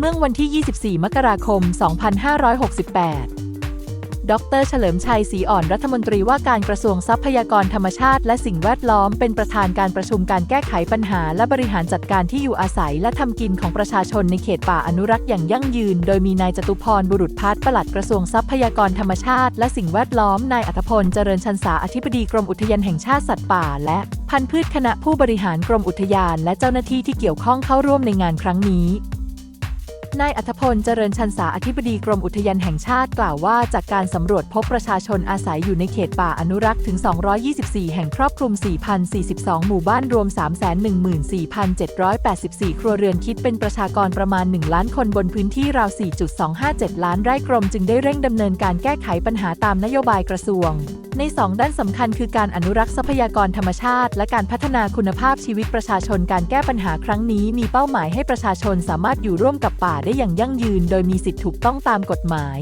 เมื่อวันที่ 24 มกราคม 2568 ดร เฉลิมชัยศรีอ่อนรัฐมนตรีว่าการกระทรวงทรัพยากรธรรมชาติและสิ่งแวดล้อมเป็นประธานการประชุมการแก้ไขปัญหา และบริหารจัดการที่อยู่อาศัยและทำกินของประชาชนในเขตป่าอนุรักษ์อย่างยั่งยืน โดยมีนายจตุพรบุรุษพัฒน์ปลัดกระทรวงทรัพยากรธรรมชาติ และสิ่งแวดล้อม นายอัธพลเจริญชันษาอธิบดีกรมอุทยานแห่งชาติสัตว์ป่า และพันธุ์พืชคณะผู้บริหารกรมอุทยาน และเจ้าหน้าที่ที่เกี่ยวข้องเข้าร่วมในงานครั้งนี้ นายอัธพล เจริญชันษาอธิบดีกรมอุทยานแห่งชาติกล่าวว่า จากการสำรวจพบประชาชนอาศัยอยู่ในเขตป่าอนุรักษ์ถึง 224 แห่งครอบคลุม 4,042 หมู่บ้านรวม 314,784 ครัวเรือนคิดเป็นประชากรประมาณ 1 ล้านคนบนพื้นที่ราว 4.257 ล้านไร่กรมจึงได้เร่งดำเนินการแก้ไขปัญหาตามนโยบายกระทรวง ใน 2 ด้านสำคัญคือการอนุรักษ์ทรัพยากรธรรมชาติ และการพัฒนาคุณภาพชีวิตประชาชนการแก้ปัญหาครั้งนี้ มีเป้าหมายให้ประชาชนสามารถอยู่ร่วมกับป่าได้อย่างยั่งยืน โดยมีสิทธิถูกต้องตามกฎหมาย